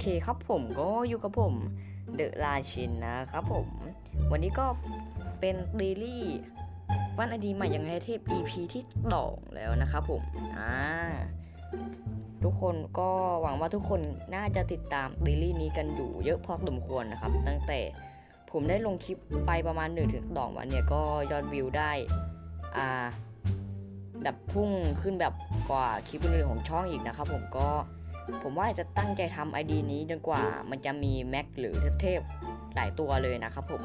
เคครับผมก็อยู่กับผมเดอะราชินนะครับผม วันนี้ก็เป็นเดลี่วันอดีใหม่ยังไงเทพ EP ที่สองแล้วนะครับผม อ่า ทุกคนก็หวังว่าทุกคนน่าจะติดตามเดลี่นี้กันอยู่เยอะพอสมควรนะครับ ตั้งแต่ผมได้ลงคลิปไปประมาณ1นถึงสวันเนี่ยก็ยอดวิวได้ อ่า แบบพุ่งขึ้นแบบกว่าคลิปอื่นๆของช่องอีกนะครับผมก็ ผมว่าจะตั้งใจทำไอดีนี้จนกว่า มันจะมีแม็กหรือเทพๆหลายตัวเลยนะครับผม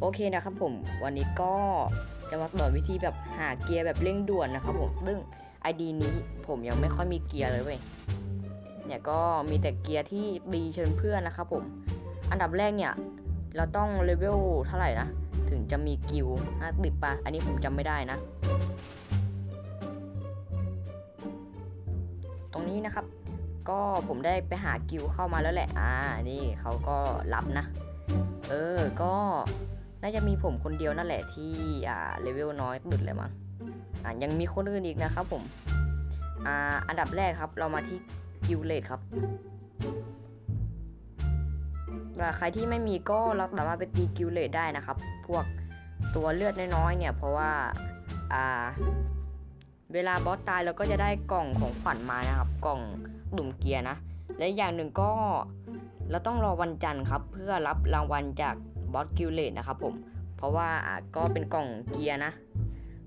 โอเคนะครับผม วันนี้ก็จะมาสอนวิธีแบบหาเกียร์แบบเร่งด่วนนะครับผม ซึ่งไอดีนี้ผมยังไม่ค่อยมีเกียร์เลยเว้ย เนี่ยก็มีแต่เกียร์ที่ดีเชิญเพื่อนนะครับผม อันดับแรกเนี่ย เราต้องเลเวลเท่าไหร่นะ ถึงจะมีกิลห้าติดปะอันนี้ผมจำไม่ได้นะ ตรงนี้นะครับ ก็ผมได้ไปหากิลเข้ามาแล้วแหละ อ่า นี่เขาก็รับนะ เออ ก็น่าจะมีผมคนเดียวนั่นแหละที่อ่าเลเวลน้อยสุดเลยมั้ง อ่ายังมีคนอื่นอีกนะครับผม อ่า อันดับแรกครับ เรามาที่กิลเลดครับแต่ใครที่ไม่มีก็เราสามารถไปตีกิลเลดได้นะครับ พวกตัวเลือดน้อยๆเนี่ย เพราะว่า อ่า เวลาบอสตายเราก็จะได้กล่องของขวัญมานะครับ กล่อง ดุ่มเกียร์นะ และอย่างหนึ่งก็เราต้องรอวันจันทร์ครับ เพื่อรับรางวัลจากบอสกิลเลตนะครับผม เพราะว่าก็เป็นกล่องเกียร์นะ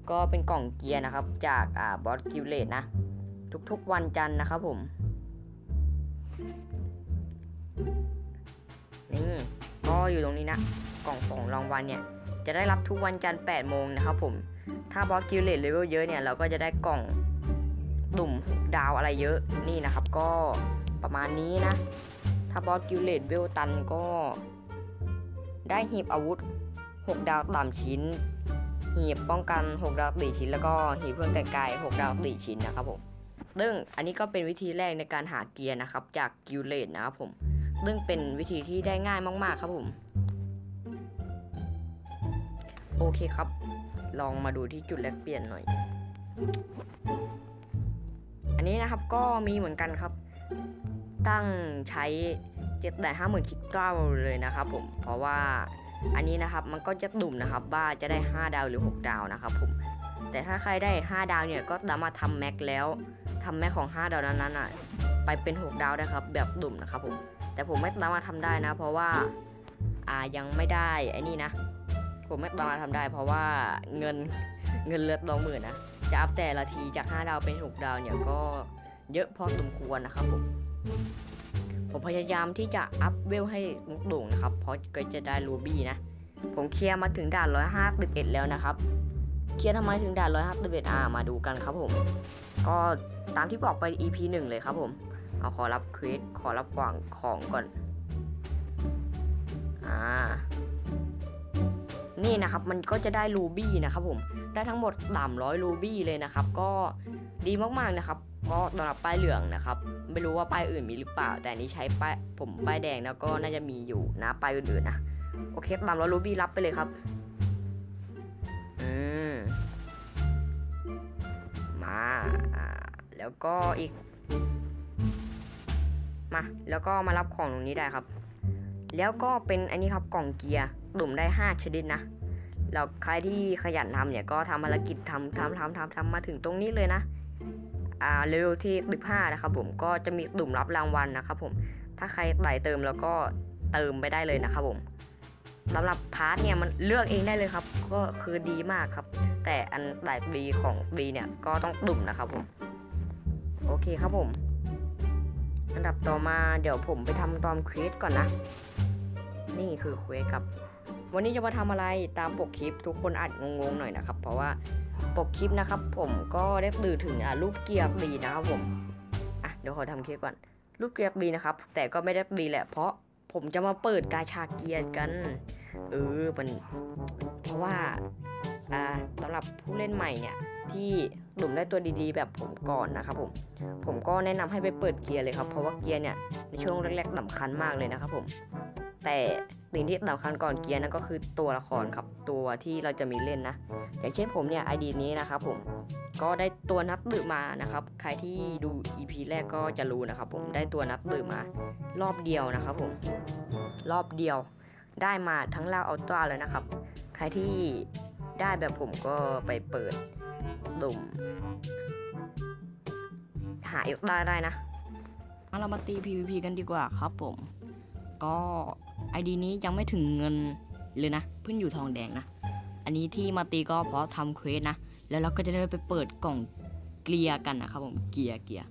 ก็เป็นกล่องเกียร์นะครับ จากบอสกิลเลตนะ ทุกๆวันจันทร์นะครับผมนี่ก็อยู่ตรงนี้นะ กล่องของรางวัลเนี่ย จะได้รับทุกวันจันทร์8โมงนะครับผม ถ้าบอสกิลเลตเลเวลเยอะเนี่ย เราก็จะได้กล่อง ดุ่มดาวอะไรเยอะนี่นะครับก็ประมาณนี้นะ ถ้าบอสกิลเลตเวลตันก็ได้หีบอาวุธ 6 ดาวต่ำชิ้น หีบป้องกัน 6 ดาวตีชิ้น แล้วก็หีบเพื่อนไกลๆ6ดาวตีชิ้นนะครับผมซึ่งอันนี้ก็เป็นวิธีแรกในการหาเกียร์นะครับ จากกิลเลตนะครับผมซึ่งเป็นวิธีที่ได้ง่ายมากๆครับผม โอเคครับ ลองมาดูที่จุดแลกเปลี่ยนหน่อย อันนี้นะครับก็มีเหมือนกันครับ ตั้งใช้เจ็ดแต่ห้าหมื่นคิดเก้าเลยนะครับผมเพราะว่าอันนี้นะครับมันก็จะดุ่มนะครับว่าจะได้ 5 ดาวหรือ 6 ดาวนะครับผมแต่ถ้าใครได้ 5 ดาวเนี่ยก็สามารถทำแม็กแล้วทำแม็กของ 5 ดาวนั้นๆอะไปเป็น 6 ดาวได้ครับ แบบดุ่มนะครับผมแต่ผมไม่สามารถทำได้นะ เพราะว่าอ่ายังไม่ได้ไอ้นี่นะ ผมไม่สามารถทำได้ เพราะว่าเงินเงินเลือดลองหมื่นนะ จะอัพแต่ละทีจาก 5 ดาวเป็น 6 ดาวเนี่ยก็เยอะพอสมควรนะครับผมผมพยายามที่จะอัพเวลให้มุกโด่งนะครับ เพราะก็จะได้รูบี้นะ ผมเคลียร์มาถึงด่าน 151 แล้วนะครับ เคลียร์ทำไมถึงด่าน 151อ่ามาดูกันครับผม ก็ตามที่บอกไป EP 1 เลยครับผม เอาขอรับเควสขอรับกว่างของก่อน อ่า นี่นะครับมันก็จะได้รูบี้นะครับผม ได้ทั้งหมด 300 รูบี้เลยนะครับ ก็ดีมากๆนะครับ ก็สำหรับป้ายเหลืองนะครับ ไม่รู้ว่าป้ายอื่นมีหรือเปล่า แต่นี้ใช้ป้ายผมป้ายแดงแล้วก็น่าจะมีอยู่นะป้ายอื่นๆนะโอเคตามร้อยรูบี้รับไปเลยครับอืมมาอ่าแล้วก็อีก มา แล้วก็มารับของตรงนี้ได้ครับ แล้วก็เป็นอันนี้ครับกล่องเกียร์ดุ่มได้ 5 ชนิดนะ แล้วใครที่ขยันทำเนี่ยก็ทำภารกิจทำทำทำทำทำมาถึงตรงนี้เลยนะอ่าเลเวลที่15นะครับผมก็จะมีดุ่มรับรางวัลนะครับผมถ้าใครใส่เติมแล้วก็เติมไปได้เลยนะครับผมสำหรับพาร์ทเนี่ยมันเลือกเองได้เลยครับ ก็คือดีมากครับ แต่อันไดบีของบีเนี่ยก็ต้องดุ่มนะครับผมโอเคครับผม อันดับต่อมาเดี๋ยวผมไปทำตอมเควสก่อนนะ นี่คือเควสครับ วันนี้จะมาทำอะไรตามปกคลิปทุกคนอาจงงๆหน่อยนะครับ เพราะว่าปกคลิปนะครับ ผมก็ได้ตื่นถึงรูปเกียร์บีนะครับผมอะเดี๋ยวขอทำคลิปก่อนรูปเกียร์บีนะครับ แต่ก็ไม่ได้บีแหละเพราะผมจะมาเปิดกาชาเกียร์กัน เออมันเพราะว่าอ่าสำหรับผู้เล่นใหม่เนี่ยที่หลุมได้ตัวดีๆ แบบผมก่อนนะครับผมผมก็แนะนำให้ไปเปิดเกียร์เลยครับเพราะว่าเกียร์เนี่ยในช่วงแรกๆสำคัญมากเลยนะครับผมแต่ สิ่งที่สำคัญก่อนเกียร์นั่นก็คือตัวละครครับตัวที่เราจะมีเล่นนะ อย่างเช่นผมเนี่ยไอดีนี้นะครับผมก็ได้ตัวนับตือมานะครับ ใครที่ดู EP แรกก็จะรู้นะครับ ผมได้ตัวนับตือมา รอบเดียวนะครับผมรอบเดียวได้มาทั้งล่าอัลตร้าเลยนะครับ ใครที่ได้แบบผมก็ไปเปิดดุ่มหาเอกได้ได้นะเอาเรามาตี PVP กันดีกว่าครับผม ก็ ไอดีนี้ยังไม่ถึงเงินเลยนะ เพิ่งอยู่ทองแดงนะ อันนี้ที่มาตีก็เพราะทำเควสนะ แล้วเราก็จะได้ไปเปิดกล่องเกลียร์กันนะครับผม เกียร์เกียร์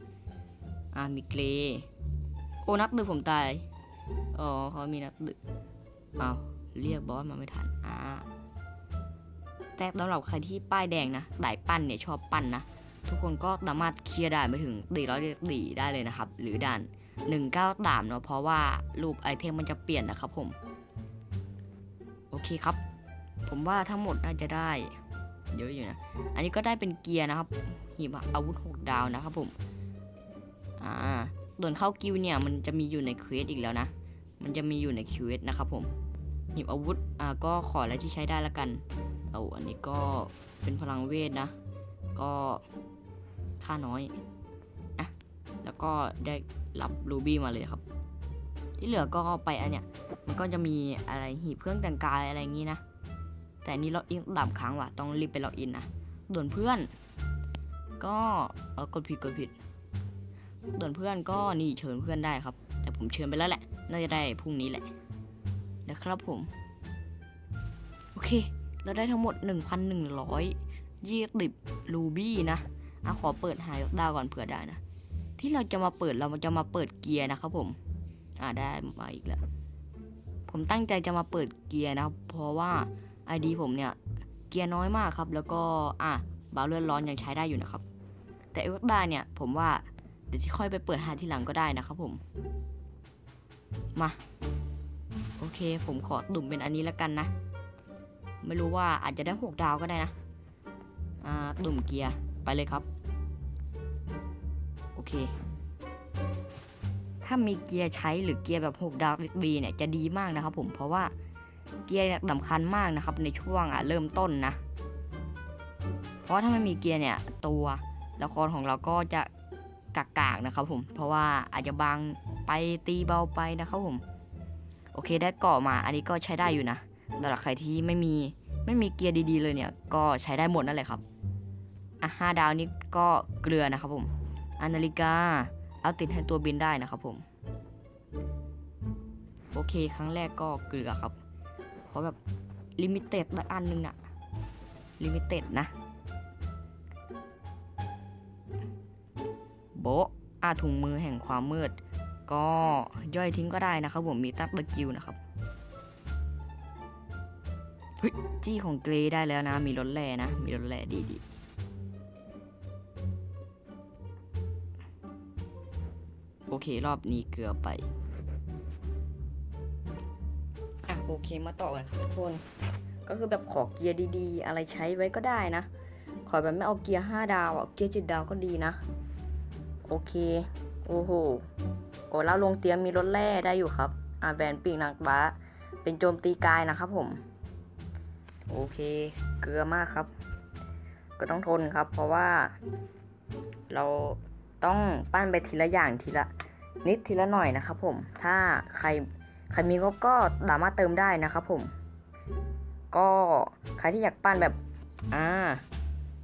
อ่ามีเกรโอ้นักดือผมตาย อ๋อเขามีนักดืออ้าวเรียกบอสมาไม่ทัน อ่า แต่สำหรับใครที่ป้ายแดงนะสายปั้นเนี่ยชอบปั้นนะ ทุกคนก็สามารถเคลียร์ด่านไปถึงตีร้อยตีได้เลยนะครับ หรือด่าน หนึ่งเก้าดามเนาะเพราะว่ารูปไอเทมมันจะเปลี่ยนนะครับผม โอเคครับ ผมว่าทั้งหมดน่าจะได้เยอะอยู่นะ อันนี้ก็ได้เป็นเกียร์นะครับหีบอาวุธหกดาวนะครับผม อ่าส่วนเข้ากิวเนี่ยมันจะมีอยู่ในเควสอีกแล้วนะ มันจะมีอยู่ในเควสนะครับผมหีบอาวุธ อ่าก็ขออะไรที่ใช้ได้ละกัน เอาอันนี้ก็เป็นพลังเวทนะ ก็ค่าน้อย ก็ได้รับรูบี้มาเลยครับ ที่เหลือก็ไปอันเนี้ยมันก็จะมีอะไรหีบเครื่องแต่งกายอะไรอย่างงี้นะ แต่นี้ล็อกอินดับค้างว่ะต้องรีบไปล็อกอินนะด่วนเพื่อน ก็เออกดผิดกดผิดด่วนเพื่อนก็นี่เชิญเพื่อนได้ครับ แต่ผมเชิญไปแล้วแหละ น่าจะได้พรุ่งนี้แหละนะครับผม โอเค เราได้ทั้งหมด 1,100ยี่สิบรูบี้นะอะขอเปิดหายกดาวก่อนเผื่อได้นะ ที่เราจะมาเปิดเราจะมาเปิดเกียร์นะครับผม อ่าได้มาอีกแล้ว ผมตั้งใจจะมาเปิดเกียร์นะครับ เพราะว่า ID ผมเนี่ย เกียร์น้อยมากครับ แล้วก็อะบาเลือนร้อนยังใช้ได้อยู่นะครับ แต่เอลดาเนี่ย ผมว่าเดี๋ยวที่ค่อยไปเปิดหาทีหลังก็ได้นะครับผม มาโอเค ผมขอดุ่มเป็นอันนี้แล้วกันนะ ไม่รู้ว่าอาจจะได้หกดาวก็ได้นะ อ่า ดุ่มเกียร์ ไปเลยครับ ถ้ามีเกียร์ใช้หรือเกียร์แบบ6ดาวดีเนี่ยจะดีมากนะครับผมเพราะว่าเกียร์สำคัญมากนะครับในช่วงอะเริ่มต้นนะ เพราะถ้าไม่มีเกียร์เนี่ยตัวละครของเราก็จะกากๆนะครับผม เพราะว่าอาจจะบางไปตีเบาไปนะครับผม โอเคได้เกาะมา อันนี้ก็ใช้ได้อยู่นะสำหรับใครที่ไม่มีไม่มีเกียร์ดีๆเลยเนี่ย ก็ใช้ได้หมดนั่นแหละครับ อะห้าดาวนี้ก็เกลือนะครับผม อันนาฬิกา เอาติดให้ตัวบินได้นะครับผม โอเคครั้งแรกก็เกลือครับ เพราะแบบลิมิเต็ดละอันหนึงอะลิมิเต็ดนะ โบอาถุงมือแห่งความมืด ก็ย่อยทิ้งก็ได้นะครับผมมีตับเดอะกิวนะครับจี้ของเกรได้แล้วนะ มีรถแร่นะ มีรถแร่ดีดี เครอบนี้เกลือไปอะโอเคมาต่อกันครับทุกคน ก็คือแบบขอเกียร์ดีๆ อะไรใช้ไว้ก็ได้นะ ขอแบบไม่เอาเกียร์ห้าดาวอะเกียร์เจ็ดดาวก็ดีนะ โอเค โอ้โหโอ้แล้วลงเตียมมีรถแร่ได้อยู่ครับ อ่าแบนปีกนางฟ้าเป็นโจมตีกายนะครับผม โอเค เกลือมากครับ ก็ต้องทนครับ เพราะว่า เราต้องปั้นไปทีละอย่างทีละ นิดทีละหน่อยนะครับผม ถ้าใครใครมีงบก็สามารถเติมได้นะครับผม ก็ใครที่อยากปั้นแบบ อ่า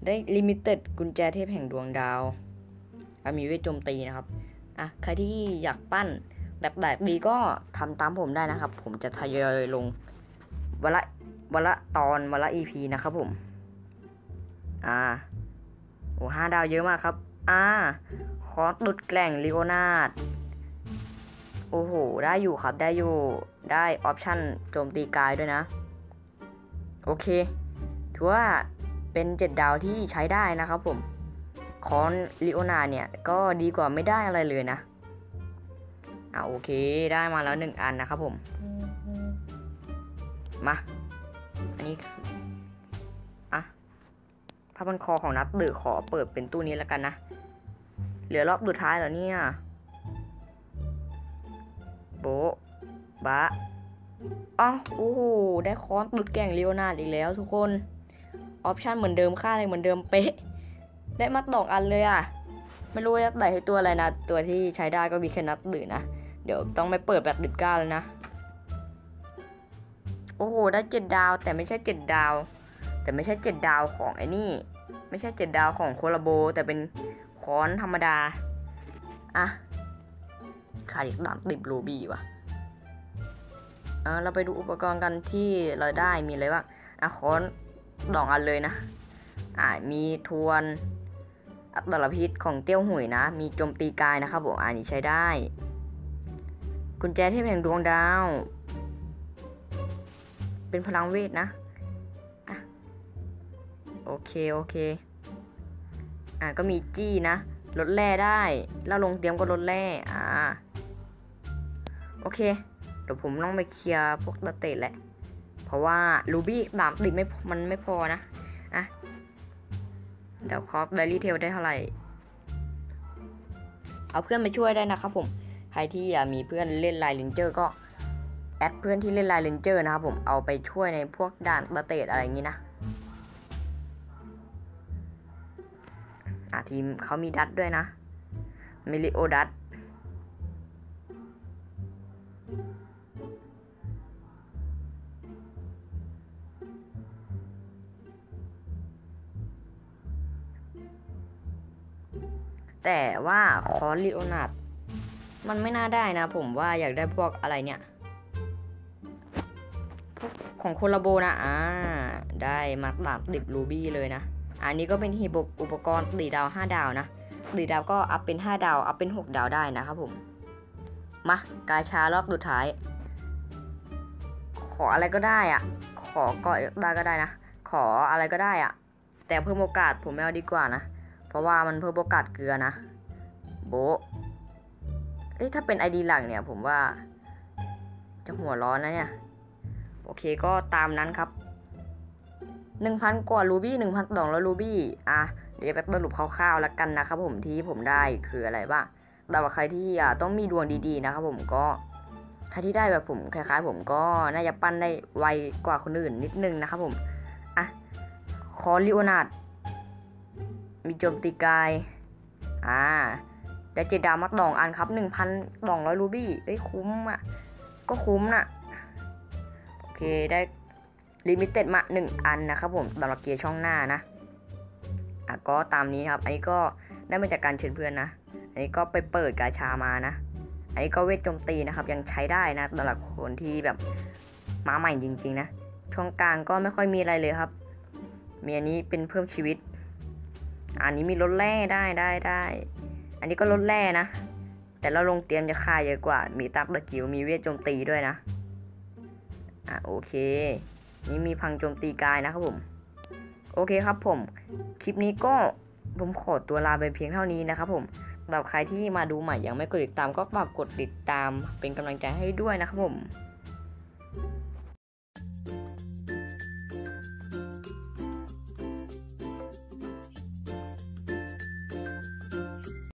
ได้ลิมิเต็ดกุญแจเทพแห่งดวงดาวมีเวทโจมตีนะครับ อะ ใครที่อยากปั้นแบบแบบดีก็ทำตามผมได้นะครับ ผมจะทยอยลงวันละวันละตอนวันละ EP นะครับผม อ่า โอ้ห้าดาวเยอะมากครับ อ่าคอร์สดุดแกล่งลิโอนาด โอ้โห ได้อยู่ครับ ได้อยู่ ได้ออปชั่นโจมตีกายด้วยนะ โอเค ถือว่าเป็นเจ็ดดาวที่ใช้ได้นะครับผม คอนลิโอนาเนี่ย ก็ดีกว่าไม่ได้อะไรเลยนะ อ่าโอเค ได้มาแล้วหนึ่งอันนะครับผม มา อันนี้ อะผ้าพันคอของนัดดือขอเปิดเป็นตู้นี้แล้วกันนะ เหลือรอบสุดท้ายแล้วเนี่ย โบะบะอ้าวโอ้โห ได้คอนตุดแก่งลีโอนาดอีกแล้วทุกคน ออปชันเหมือนเดิมค่าอะไรเหมือนเดิมเป๊ะ ได้มาสองอันเลยอะ ไม่รู้จะใส่ให้ตัวอะไรนะ ตัวที่ใช้ได้ก็มีแค่นัดดือนะ เดี๋ยวต้องไปเปิดแบบดิบก้าแล้วนะ โอ้โห ได้เจ็ดดาวแต่ไม่ใช่เจ็ดดาว แต่ไม่ใช่เจ็ดดาวของไอ้นี่ ไม่ใช่เจ็ดดาวของโคลาโบ แต่เป็นค้อนธรรมดา อะ ขาดอีกสามติบรูบี้ว่ะอะเราไปดูอุปกรณ์กันที่เราได้มีอะไรบ้างอะค้อนดองอันเลยนะ อะมีทวนอัตราพิษของเตี้ยวหุยนะ มีโจมตีกายนะครับผมอันนี้ใช้ได้ กุญแจเทพแห่งดวงดาว เป็นพลังเวทนะอะโอเค โอเค อะก็มีจี้นะลดแร่ได้ แล้วลงเตรียมก็ลดแร่ อ่า โอเค เดี๋ยวผมต้องไปเคลียร์พวกตะเตะแหละ เพราะว่าลูบี้ดามติดไม่มันไม่พอนะ อะ เดี๋ยวคอฟไดรี่เทลได้เท่าไหร่ เอาเพื่อนมาช่วยได้นะครับผม ใครที่อยากมีเพื่อนเล่นไลน์เลนเจอร์ก็แอดเพื่อนที่เล่นไลน์เลนเจอร์นะครับผม เอาไปช่วยในพวกด่านตะเตดอะไรอย่างนี้นะอะทีมเขามีดัตด้วยนะมิลิโอดัต แต่ว่าคอร์ลิโอนาดมันไม่น่าได้นะ ผมว่าอยากได้พวกอะไรเนี่ยของโคลาโบนะ อ่า ได้มาตามติบรูบี้เลยนะ อันนี้ก็เป็นฮีบอุปกรณ์ตีดาว 5 ดาวนะตีดาวก็อัพเป็น 5 ดาว อัพเป็น 6 ดาวได้นะครับผม มากาชารอบสุดท้าย ขออะไรก็ได้อะขอก็ได้ก็ได้นะ ขออะไรก็ได้อะ แต่เพิ่มโอกาสผมไม่เอาดีกว่านะ เพราะว่ามันเพิ่มโอกาสเกลือนะ โบเอ้ยถ้าเป็นไอดีหลังเนี่ยผมว่า จะหัวร้อนนะเนี่ย โอเคก็ตามนั้นครับหนึ่งพันกว่ารูบี้หนึ่งพันสองร้อยรูบี้อะเดี๋ยวไปสรุปคร่าวๆแล้วกันนะครับผมที่ผมได้คืออะไรบ้างแต่ว่าใครที่อะต้องมีดวงดีๆนะครับผมก็ใครที่ได้แบบผมคล้ายๆ ผมก็น่าจะปั้นได้ไวกว่าคนอื่นนิดนึงนะครับผมอะคอลิโอนาด มีโจมตีกาย อ่า ได้เจดามักดองอันครับหนึ่งพันดองร้อยรูบี้เอ้ยคุ้มอะ ก็คุ้มน่ะ โอเคได้ลิมิเต็ดมาหนึ่งอันนะครับผมสำหรับเกียร์ช่องหน้านะ อะก็ตามนี้ครับ อันนี้ก็ได้มาจากการเชิญเพื่อนนะ อันนี้ก็ไปเปิดกาชามานะ อันนี้ก็เวทโจมตีนะครับ ยังใช้ได้นะสำหรับคนที่แบบมาใหม่จริง ๆ นะ ช่องกลางก็ไม่ค่อยมีอะไรเลยครับ มีอันนี้เป็นเพิ่มชีวิต อันนี้มีลดแร่ได้ได้ได้อันนี้ก็ลดแร่นะ แต่เราลงเตรียมจะค่าเยอะกว่า มีตับตะกิวมีเวทโจมตีด้วยนะ อะโอเค นี่มีพังโจมตีกายนะครับผม โอเคครับผม คลิปนี้ก็ผมขอตัวลาไปเพียงเท่านี้นะครับผมสำหรับใครที่มาดูใหม่ยังไม่กดติดตามก็ฝากกดติดตามเป็นกำลังใจให้ด้วยนะครับผม